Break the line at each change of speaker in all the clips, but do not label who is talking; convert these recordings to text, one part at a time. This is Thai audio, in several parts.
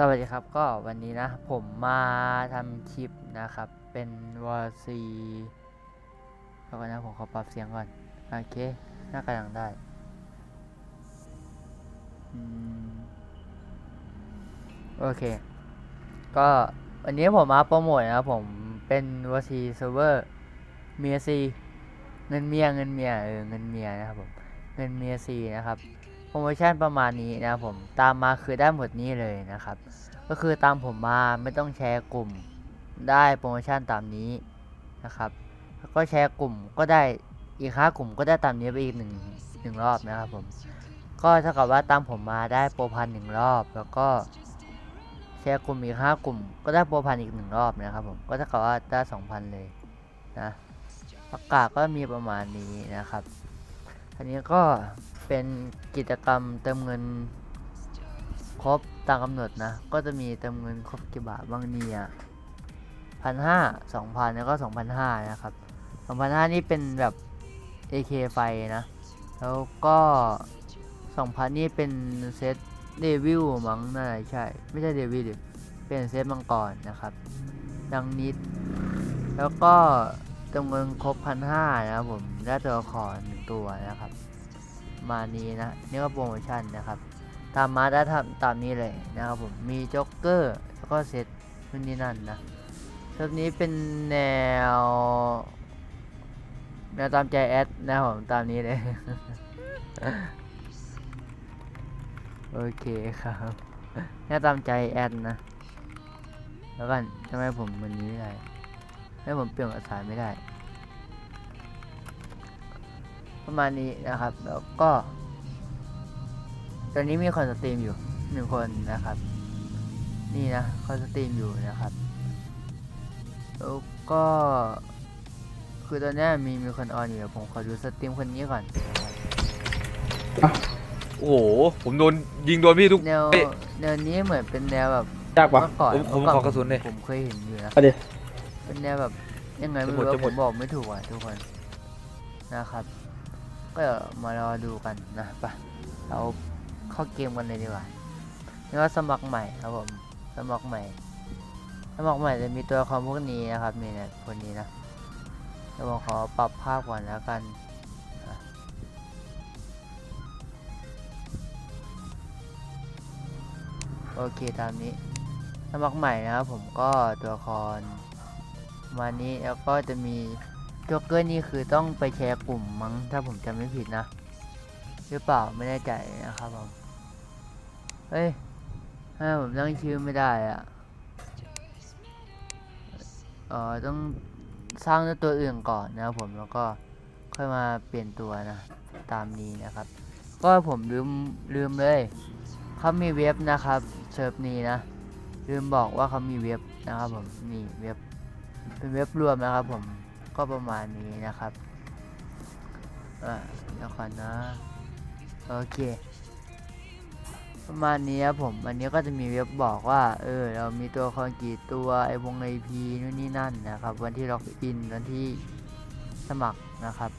สวัสดีครับก็วันนี้นะผมมาทำคลิปนะครับ เป็นวอซีแล้วกันนะผมขอปรับเสียงก่อน โอเคน่ากำลังได้โอเค ก็วันนี้ผมมาโปรโมทนะครับผมเป็นวอซีเซิร์ฟเวอร์เมียซีเงินเมียเงินเมียเออเงินเมียนะครับผมเงินเมียซีนะครับ รโมชั่นประมาณนี้นะผมตามมาคือได้หมดนี้เลยนะครับ ก็คือตามผมมาไม่ต้องแชร์กลุ่มได้โปรโมชั่นตามนี้นะครับแล้วก็แชร์กลุ่มก็ได้อีกห้ากลุ่มก็ได้ตามนี้ไปอีกหนึ่งหนึ่งรอบนะครับผมก็เท่ากับว่าตามผมมาได้โปรพันหนึ่งรอบ แล้วก็แชร์กลุ่มอีกห้ากลุ่ม ก็ได้โปรพันอีกหนึ่งรอบนะครับผมก็เท่ากับว่าได้สองพันเลยนะประกาศก็มีประมาณนี้นะครับอันนี้ก็ เป็นกิจกรรมเติมเงินครบตามกำหนดนะ ก็จะมีเติมเงินครบกี่บาทบางเนี่ยพันห้าสองพันแล้วก็สองพันห้านะครับสองพันห้านี่เป็นแบบ AK ไฟนะ แล้วก็สองพันนี่เป็นเซตเดวิลมั้งน่าจะใช่ ไม่ใช่เดวิลเป็นเซตมังกรนะครับ ดังนิด แล้วก็เติมเงินครบพันห้านะครับผม ได้ตัวละครหนึ่งตัวนะครับ มานี้นะนี่ก็โปรโมชั่นนะครับตามมาได้ทำตามนี้เลยนะครับผมมีจ็อกเกอร์แล้วก็เซตนู่นนี่นั่นนะเซิร์ฟนี้เป็นแนวแนวตามใจแอดนะครับผมตามนี้เลย โอเคครับแนวตามใจแอดนะแล้วกันทำไมผมวันนี้ไม่ได้ให้ผมเปลี่ยนภาษาไม่ได้ ประมาณนี้นะครับ แล้วก็ ตอนนี้มีคนสตรีมอยู่หนึ่งคนนะครับ นี่นะคนสตรีมอยู่นะครับ แล้วก็ คือตอนเนี้ยมีมีคนออนอยู่เดี๋ยวผมขอดูสตรีมคนนี้ก่อนนะครับ
โอ้โห ผมโดนยิงโดนพี่ทุก
แนว
เอ้ย
แนวนี้เหมือนเป็นแนวแบบ
ยากปะ
เมื่อก่อน
ผมผม
เมื่
ขอกระสุนหน่อย
ผมเคยเห็นอยู่นะ
เอาดิ
เป็นแนวแบบยังไงไม่
จะหม
รู้
ด
ว่า
จะห
ผม
ด
มบอกไม่ถูกอะทุกคนนะครับ ก็เดี๋ยวมารอดูกันนะไปเราเข้าเกมกันเลยดีกว่านี่ว่าสมัครใหม่ครับผม สมัครใหม่ สมัครใหม่จะมีตัวคอมพวกนี้นะครับนี่เนี่ยคนนี้นะเดี๋ยวผมขอปรับภาพก่อนแล้วกันโอเคตามนี้สมัครใหม่นะครับผมก็ตัวละครประมานี้แล้วก็จะมี จ็อกเกอร์นี่คือต้องไปแชร์กลุ่มมั้งถ้าผมจำไม่ผิดนะ หรือเปล่าไม่แน่ใจนะครับผม เฮ้ยถ้าผมตั้งชื่อไม่ได้อะเอ่อต้องสร้างด้วยตัวอื่นก่อนนะครับผมแล้วก็ค่อยมาเปลี่ยนตัวนะ ตามนี้นะครับ ก็ผมลืมลืมเลยเขามีเว็บนะครับเซิร์ฟนี้นะ ลืมบอกว่าเขามีเว็บนะครับผมนี่เว็บเป็นเว็บรวมนะครับผม ก็ประมาณนี้นะครับอ่าเดี๋ยวก่อนนะ โอเค ประมาณนี้ครับผมอันนี้ก็จะมีเว็บบอกว่า เออ เรามีตัวละครกี่ตัวไอวงไอพีนู่นนี่นั่นนะครับ วันที่ล็อกอินวันที่สมัครนะครับ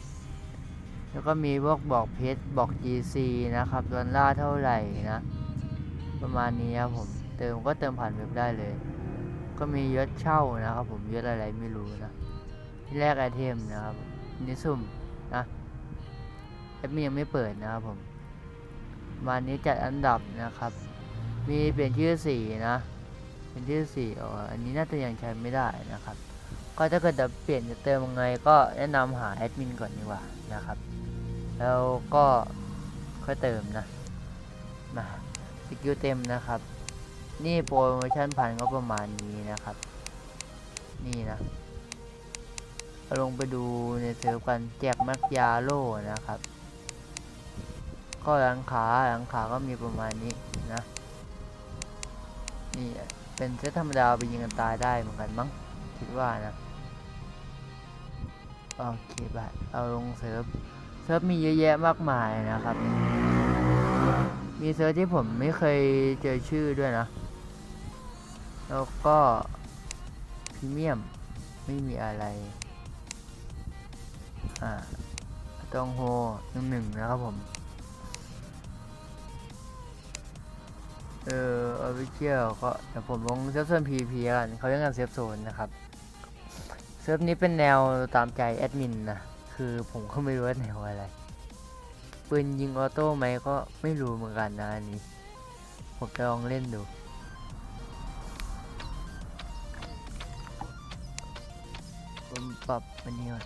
แล้วก็มีพวกบอกเพจบอก GC นะครับดอลลาร์เท่าไหร่นะ ประมาณนี้ครับผม เติมก็เติมผ่านเว็บได้เลย ก็มียศเช่านะครับผมยศอะไรไม่รู้นะ แลกไอเทมนะครับนนี่สุ่มนะแอปมันยังไม่เปิดนะครับผมประมาณนี้จัดอันดับนะครับ มีเปลี่ยนชื่อสีนะเป็นชื่อสีอ๋ออันนี้น่าจะยังใช้ไม่ได้นะครับ ก็ถ้าเกิดจะเปลี่ยนจะเติมยังไงก็แนะนำหาแอดมินก่อนดีกว่านะครับ แล้วก็ค่อยเติมนะมาสกิลเต็มนะครับ นี่โปรโมชั่นพันก็ประมาณนี้นะครับ นี่นะ ลงไปดูในเซิร์ฟกันแจกมักยาโลนะครับ ก็หลังขาหลังขาก็มีประมาณนี้นะนี่เป็นเซตธรรมดาไปยิงกันตายได้เหมือนกันมั้งคิดว่านะโอเคบาเอาลงเซิร์ฟเซิร์ฟมีเยอะแยะมากมายนะครับ มีเซิร์ฟที่ผมไม่เคยเจอชื่อด้วยนะ แล้วก็พรีเมียมไม่มีอะไร อ่าตองโฮหนึ่งหนึ่งนะครับผม เออเอาไปเที่ยวก็เดี๋ยวผมลงเซิร์ฟโซน PVP กันเขาเรียกกันเซิร์ฟโซนนะครับ เซิร์ฟนี้เป็นแนวตามใจแอดมินนะ คือผมก็ไม่รู้ว่าแนวอะไร ปืนยิงออโต้ไหมก็ไม่รู้เหมือนกันนะอันนี้ ผมจะลองเล่นดูผมปรับอันนี้ก่อน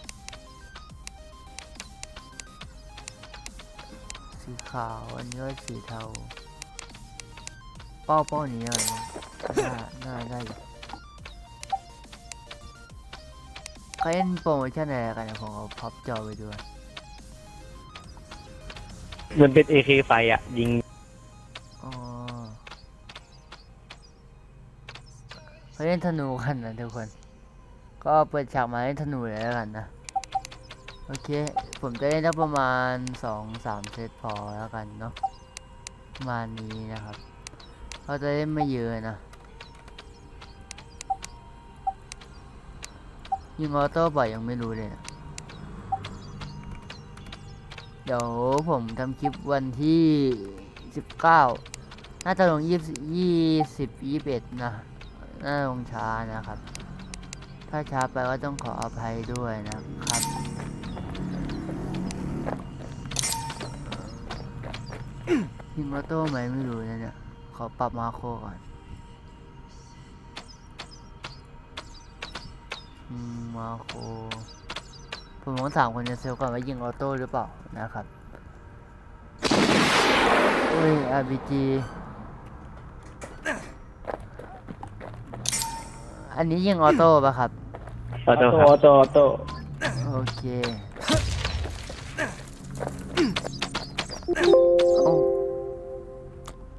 สีขาว อันนี้ก็สีเทา เป้าเป้านี้อะไรนะน่าน่าได้อยู่เขาเล่นโปรโมชั่นอะไรกันนะผมเอาพับจอไปด้วย
มันเป็น AK ไฟอะ ยิง
อ๋อเขาเล่นธนูกันนะทุกคน ก็เปิดฉากมาเล่นธนูเลยแล้วกันนะ โอเค ผมจะเล่นได้ประมาณสองสามเซตพอแล้วกันเนาะประมาณนี้นะครับเราจะเล่นไม่เยอะนะยิงออโต้บ่อยยังไม่รู้เลยนะเดี๋ยวผมทำคลิปวันที่สิบเก้าน่าจะลงยี่ยี่สิบยี่สิบเอ็ดนะ น่าลงช้านะครับ ถ้าช้าไปก็ต้องขออภัยด้วยนะครับ ยิงออโต้ไหมไม่รู้นะเนี่ย ขอปรับมาโครก่อนอืมมาโครผมต้องถามคนในเซลล์ก่อนว่ายิงออโต้หรือเปล่านะครับอุ้ย RPG อันนี้ยิงออโต้ป่ะครับ
ออโต้ครับ
ออโต้ออโต้
โอเค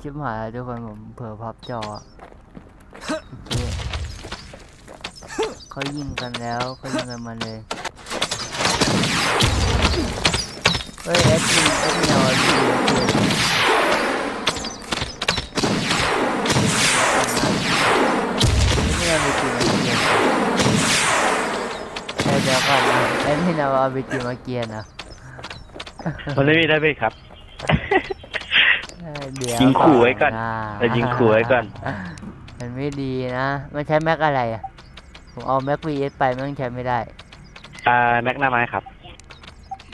ชิบหายทุกคนผมเผลอพับจออะโอเคเขายิงกันแล้วเขายิงกันมาเลยเฮ้ยเอสพีเอสพีเอาดีไม่เอาดีมาเกียนเดี๋ยวเดี๋ยวก่อนนะเอสพีเอาอาบีจีมาเกียนนะ
มันไม่มีได้ไหมครับ
เออเดี๋ยว
ยิงขู่ไว้ก่อนะแต่ยิงขู่ไว้ก่อน
มันไม่ดีนะมันใช้แม็กอะไรอะผมเอาแม็ก VS ไปมันใช้ไม่ได้
อ่าแม็กนาไม้ครับ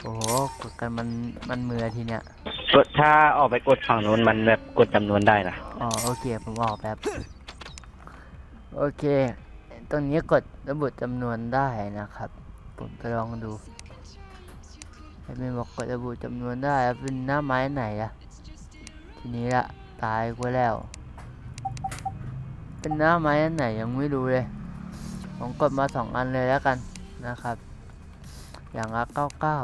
โอ้โหกดกันมันมันมือทีเนี้ย
กดถ้าออกไปกดฝั่งนู้นมันแบบกดจำนวนได้นะ
อ๋อโอเคผมออกแป๊บโอเค ตรงนี้กดระบุจำนวนได้นะครับ ผมจะลองดูไอ้เมนบอกกดระบุจำนวนได้แล้วเป็นหน้าไม้ไหนอะ ทีนี้ละตายกูแล้ว เป็นหน้าไม้อันไหนยังไม่รู้เลย ผมกดมาสองอันเลยแล้วกันนะครับ อย่างละเก้าเก้า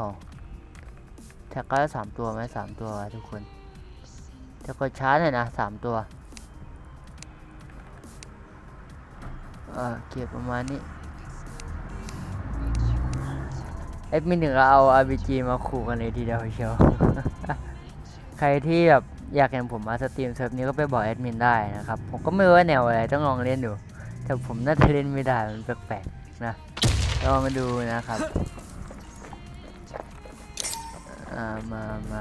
แท็กก็สามตัวไหมสามตัวทุกคนจะกดช้าหน่อยนะสามตัวเออเก็บประมาณนี้เอ็ดมินถึงเราเอา RPG มาขู่กันเลยทีเดียวเชียว ใครที่แบบ อยากเห็นผมมาสตรีมเซิร์ฟนี้ก็ไปบอกแอดมินได้นะครับ ผมก็ไม่รู้ว่าแนวอะไรต้องลองเล่นดู แต่ผมน่าจะเล่นไม่ได้มันแปลกๆนะลองมาดูนะครับอ่ามามา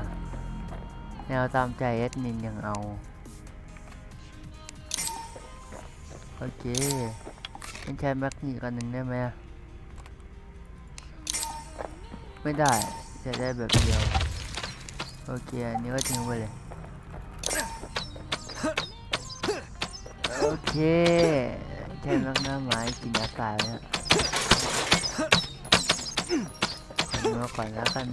แนวตามใจแอดมินยังเอา โอเคเป็นใช้แม็กนีกันหนึ่งได้ไหมไม่ได้จะได้แบบเดียว โอเค อันนี้ก็ทิ้งไปเลย โอเคใช้แม็กหน้าไม้กินอากาศแล้วขอมาก่อนแล้วกัน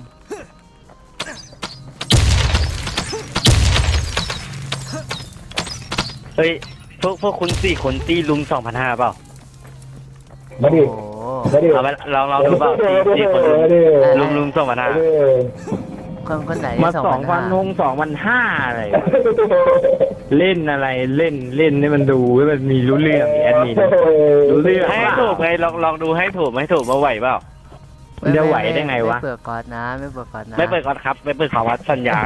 เฮ้ยพวกพวกคุณสี่คนตีลุงสองพันห้าเปล่า
มาดิ
โอ้โห
มาดิ
เอาไปลองลองดูเปล่าสี่สี่คนลุงลุงลุงสองพันห้า
เออ
คนคนไหน
มา
สอง
สองพั
พั
น
น
นงสองพันห้าอะไร เล่นอะไรเล่นเล่นให้มันดูให้มันมีรู้เรื่องแอดมิน รู้เรื่อง
ให้
ว่า
ถูกไงลองลองดูให้ถูกไม่ถูกมาไหวเปล่า
มันจะไหวได้ไงวะ
ไม่เปิดกอดนะไม่เปิดกอดนะ
ไม่เปิดก่อนครับไม่เปิดขอวัดสัญญา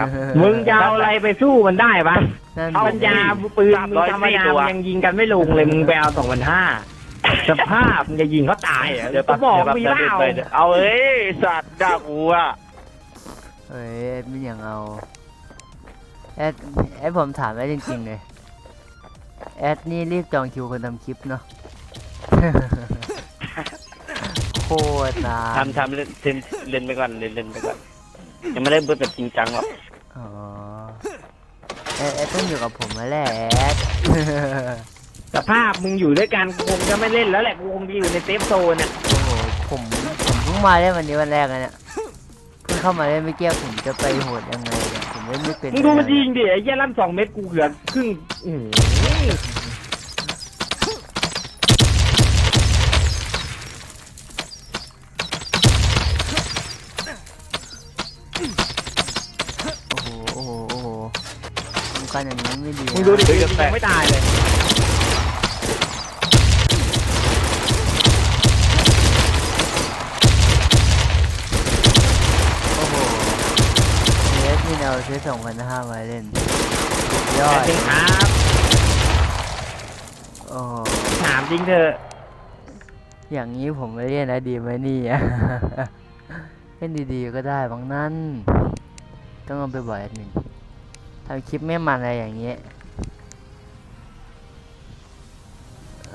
มึงจะเอาอะไรไปสู้มันได้ปะ
นั่น
เอา
ปัญญาปืนมึง
300
ธรรมดา
ตัว
มึงยังยิงกันไม่ลงเลยมึงไปเอาสองพันห้าสภาพมึงจะยิงเขาตายเหรอ
เดี๋ยว
ก็บอก
เดี๋ยว
มี
เดี๋ยว
เปล่า
เดี๋ยวเอาเอ้ยสัตว์ด่ากูอะ
เฮ้ยไม่อย่างเอา แอดแอดผมถามแอดจริงๆเลยแอดนี่รีบจองคิวคนทำคลิปเนาะ โคตรนาน
ทำทำเล่นเล่นเล่นไปก่อนเล่นเล่นไปก่อนยังไม่ได้เบิร์แบบจริงจังหรอก
อ๋อแอดแอดต้องอยู่กับผมมาแหละแอด
สภาพมึงอยู่ด้วยกันกูคงจะไม่เล่นแล้วแหละกูคงจะอยู่ในเซฟโซนน่ะ
โอ้โหผมผมเพิ่งมาเล่นวันนี้วันแรกอะเนี่ยเพิ่งเข้ามาเล่นไม่เกี่ยผมจะไปโหดยังไงเนี่ยผม เล่นไม่เป็น
มึงดูมันยิงดิไอ้เหี้ยลั่นสองเม็ดกูเหลือครึ่งอื้อหือ
โอ้โหโอ้โหโอ้โหทำการอย่างนี้ไม่ดีนะ
มึงดูดิกูยังไม่ตายเลย
นสนี่เราซื้อสองพันห้ามาเล่นสุดยอ
แต่
ด
จริงครับ
โอ้โห
ถามจริงเถอะ
อย่างนี้ผมไม่เล่นนะดีไหมเนี่ยเล่นดีๆก็ได้บางนั้น ต้องเอาไปบ่อยนิดนึงทำคลิปไม่มันอะไรอย่างเงี้ย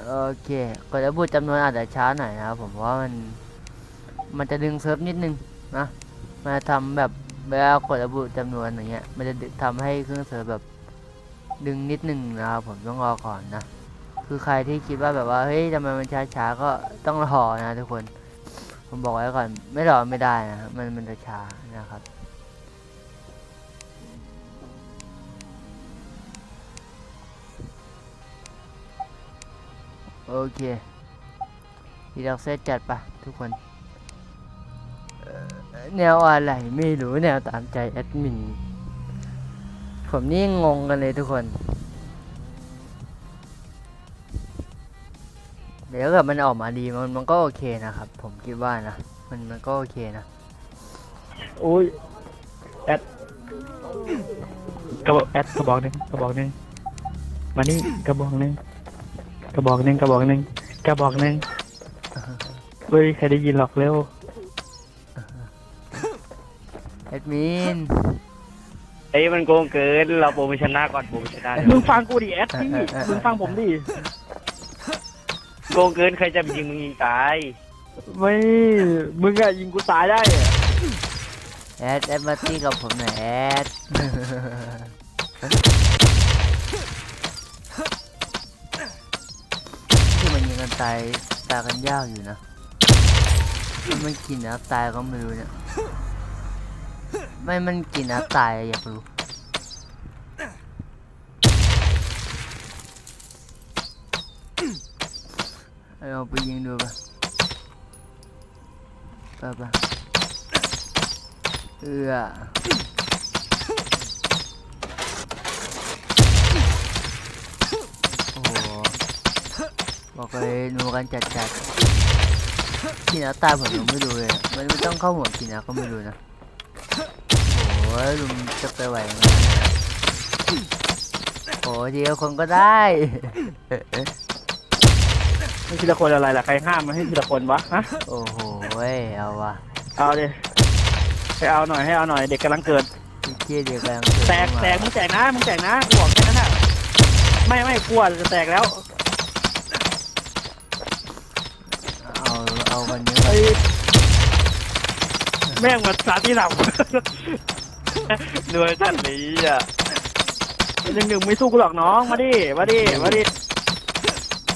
โอเคกดระบุจำนวนอาจจะช้าหน่อยนะครับผมเพราะว่ามัน มันจะดึงเซิร์ฟนิดนึงนะมาทำแบบ เวลากดระบุจำนวนอย่างเงี้ย มันจะทำให้เครื่องเซิร์ฟแบบดึงนิดหนึ่งนะครับผมต้องรอก่อนนะ คือใครที่คิดว่าแบบว่าเฮ้ยทำไมมันช้าๆก็ต้องรอนะทุกคน ผมบอกไว้ก่อน ไม่รอไม่ได้นะมันมันจะช้านะครับโอเคดีด็อกเซตจัดปะทุกคน แนวอะไรไม่รู้แนวตามใจแอดมิน ผมนี่งงกันเลยทุกคน เดี๋ยวถ้าเกิดมันออกมาดีมันมันก็โอเคนะครับ ผมคิดว่านะ มันมันก็โอเคนะ
โอ้ยแอดกระบอกแอดกระบอกหนึ่งกระบอกหนึ่งมานี่กระบอกหนึ่งกระบอกหนึ่งกระบอกหนึ่งกระบอกหนึ่งเฮ้ยใครได้ยินหรอกเร็ว
มิน
เอ้ยมันโกงเกิน เราโปรโมชั่นหน้าก่อนโปรโมชั่นหน้า
มึงฟังกูดิแอดพี่มึงฟังผมดิ
โกงเกินใครจะไปยิงมึงยิงตาย
ไม่ มึงอะยิงกูตายได้อะ
แอดแอดมาตี้กับผมหน่อยแอดที่มันยิงกันตายตายกันยากอยู่นะถ้ามันกินน้ำตายก็ไม่รู้เนี่ย ไม่มันกินน้ำตายอะอยารู้เอาไปยิงดูปะปะปะเอือโอ้โหบอกเลยหนูกันจัดจัดกินน้ำตายผมยังไม่ดูเลย มันไม่ต้องเข้าหัวกินนะก็ไม่รู้นะ ยลุงจะไปไหวยังไงโอ้เดียวคนก็ได้
ไม่ทีละคนอะไรล่ะใครห้ามมาให้ทีละคนวะฮะ
โอ้โหเว้ยเอาวะ
เอาดิให้เอาหน่อยให้เอาหน่อยเด็กกำลังเกิด
พี่เกียเดียวกำลังเกิด
แตก
เข้ามา
แตกมึงแตกนะมึงแตกนะกูบอกแค่นั้นน่ะไม่ไม่กลัวจะแตกแล้ว
เอาเอากันเยอะ
ไอ้แม่งมาสาที่หลัง
หน่วยท่านนี้อะ
หนึ่งหนึ่งไม่สู้กูหรอกน้องมาดิมาดิมาดิ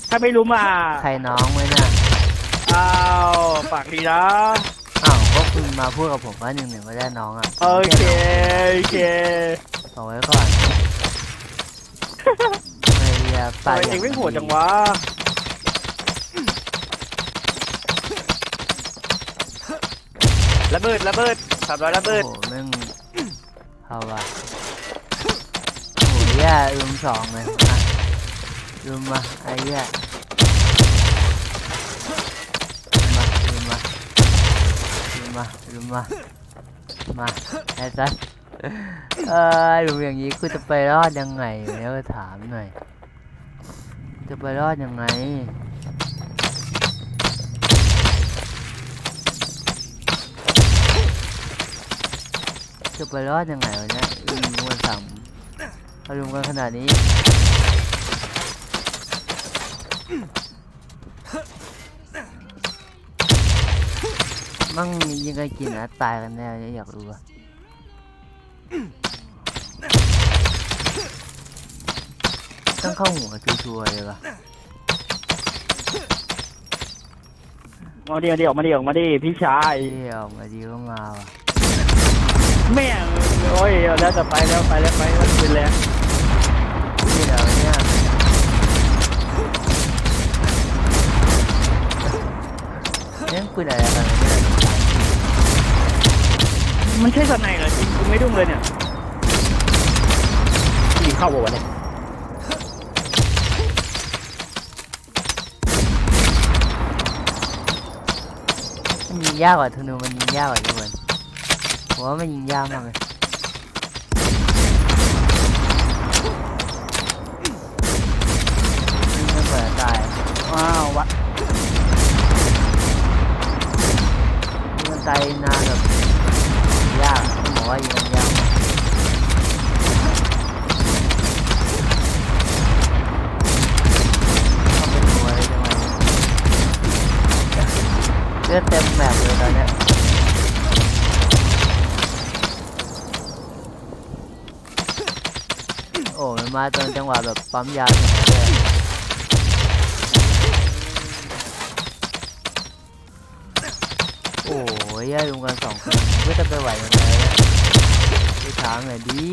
ถ้าไม่รู้มา
ใครน้องไว้น่ะ
อ้าวปากดีนะ
อ้าวก็คุณมาพูดกับผมว่าหนึ่งหนึ่งก็ได้น้องอะ
โอเคโอเค
เอาไว้ก่อนไม่เรีย
ทำ
ปา
ไม
ด
เองไม่โหดจังวะ
ระเบิดระเบิด สามร้อยระ
โอ้
เบิด
โหแม่งเอาวะโอ้ยแย่ลุมสองเลยอะลุมมาไอ้แย่มาลุมมาลุมมาลุมมามาไอ้สัสเออลุมอย่างนี้กูจะไปรอดยังไงเนี่ยถามหน่อย จะไปรอดยังไง จะไปรอดยังไงวะเนี่ยลุมกันสามเอาลุมกันขนาดนี้มั่งยิงกันกี่นัดตายกันแน่เนี่ยอยากรู้อะต้องเข้าหัวชัวร์ๆเลยปะ
มาดิมาดิออกมาดิออกมาดิพี่ชาย
เที่ยวมาดีก็มาว่ะ
แม่งโอ้ยแล้วจะไปแล้วไปแล้วไปแล้วเป็นแล้ว
ที่เดี๋ยวเนี่ยเล่นปืนอะไรกันเนี่ย
มันใช่สัตว์ไหนเหรอจริงกูไม่ดุ้งเลยเนี่ย
ยิงเข้าบ่วะเนี่ย
มันยิงยากกว่าธนูมันยิงยากกว่าทุกคน ผมว่ามันยิงยากมากเลยยิงไม่เปิดตาย
ว้าววะ
ยิงมันตายนานแบบยากต้องบอกว่ายิงมันยากมากเข้าไปหัวเลยจังหวะนี้เลือดเต็มแบบเลยตอนเนี้ย โอ้ มาตอนจังหวะแบบปั๊มยาโอ้ยแย่ลงกันสองคนก็จะไปไหวยังไงไปถามหน่อยดิ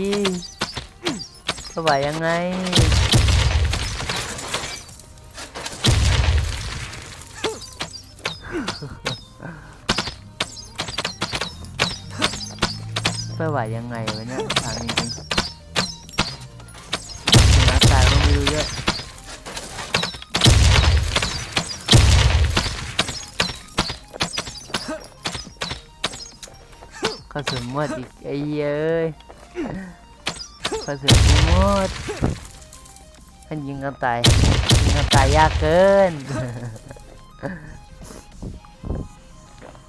จะไหวยังไงไปไหวยังไงวะเนี่ยถามจริงๆ กระสุนหมดอีกไอ้เย้ยกระสุนกูหมดมันยิงกันตายยิงกันตายยากเกิน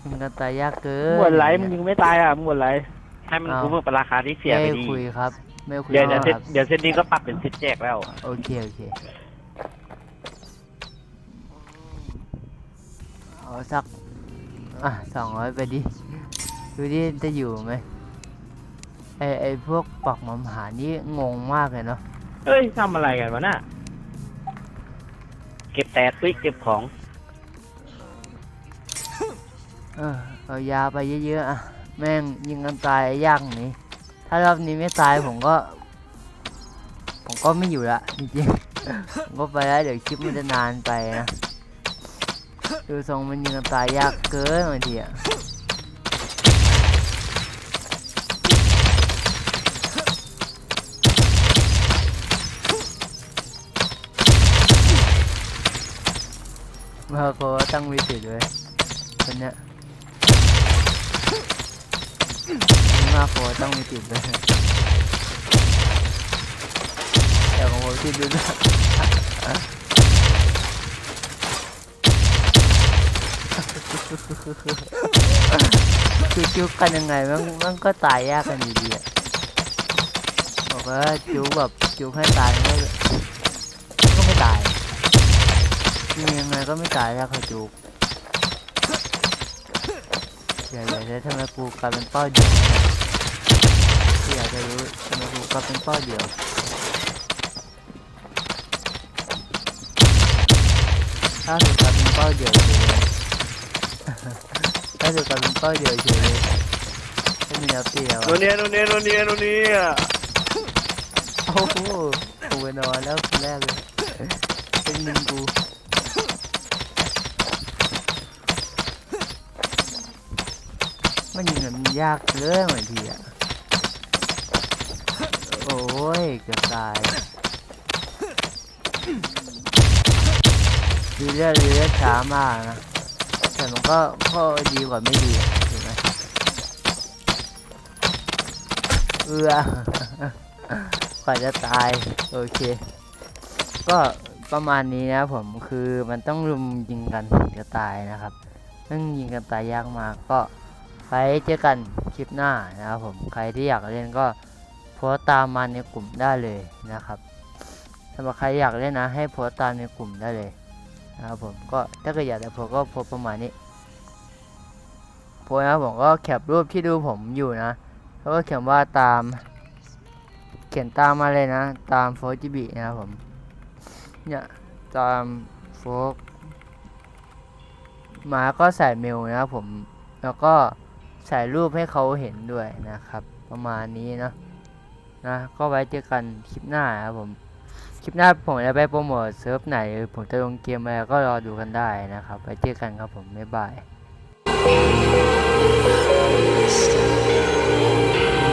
ยิงกันตายยากเกิน
มึงหมดไรมึงยิงไม่ตายอะมึงหมดไร
ให้มัน
เอา
คุ้มกับราคาที่เสียไป
ไม่
ดี
คุยครับ ไม่คุย
เดี๋ยวเดี๋ยว
ค
เซต
รับ
เดี๋ยวเซตนี้ก็ปรับเป็นเซตแจกแล้ว
โอเคโอเคเอาสักอะสองร้อยไปดิ ดูดิจะอยู่ไหมไอไอพวกปักหมำหานี่งงมากเลยเนาะ
เอ้ยทำอะไรกันวะน่ะ
เก็บแต่ตุ้ยเก็บของ
เออเอายาไปเยอะๆอะแม่งยิงกันตายยากนี้ถ้ารอบนี้ไม่ตายผมก็ ผมก็ไม่อยู่ละจริงๆ ผมก็ไปแล้วเดี๋ยวคลิปมันจะนานไปนะดูทรงมันยิงกันตายยากเกินบางทีอะ มาโคตั้งวิสิตเลยคนเนี้ยมาโคตั้งวิสิตเลยเดี๋ยวของผมคิดดูนะคือจุกกันยังไงมันมันก็ตายยากกันอยู่ดีอะบอกว่าจุกแบบจุกให้ตายมันก็มันก็ไม่ตาย ยิงยังไงก็ไม่ตายแล้วเขาจูกอย่าอย่าจะทำไมกูกลายเป็นเป้าเดียวอยากจะรู้ทำไมกูกลายเป็นเป้าเดียวถ้าถูกกลายเป็นเป้าเดียวเฉยเลยถ้าถูกกลายเป็นเป้าเดียวเฉยเลยไม่มีแนวเตี้ยว
โนเนียโนเนียโนเนียโนเนีย
โอ้โหกูไปนอนแล้วคนแรกเลยเป็นมึงกู มันยิงแบบมันยากเกินบางทีอะโอ้ยเกือบตายดีเลือดดีเลือดช้ามากนะ แต่มันก็ก็ดีกว่าไม่ดีถูกไหมเอือกว่าจะตาย โอเค ก็ประมาณนี้นะผมคือมันต้องรุมยิงกันถึงจะตายนะครับซึ่งยิงกันตายยากมากก็ ใครเจอกันคลิปหน้านะครับผมใครที่อยากเล่นก็โพสต์ตามมาในกลุ่มได้เลยนะครับสำหรับใครอยากเล่นนะให้โพสต์ตามในกลุ่มได้เลยนะครับผมก็ถ้าเกิดอยากจะโพสก็โพสประมาณนี้โพสนะผมก็แคปรูปที่ดูผมอยู่นะแล้วก็เขียนว่าตาม เขียนตามมาเลยนะ ตามโฟจิบินะครับผมเนี่ยตามโฟกมาก็ใส่เมลนะครับผมแล้วก็ ใส่รูปให้เขาเห็นด้วยนะครับ ประมาณนี้เนาะนะก็ไว้เจอกันคลิปหน้าครับผมคลิปหน้าผมจะไปโปรโมทเซิร์ฟไหนหรือผมจะลงเกมอะไรก็รอดูกันได้นะครับไว้เจอกันครับผมบ๊ายบาย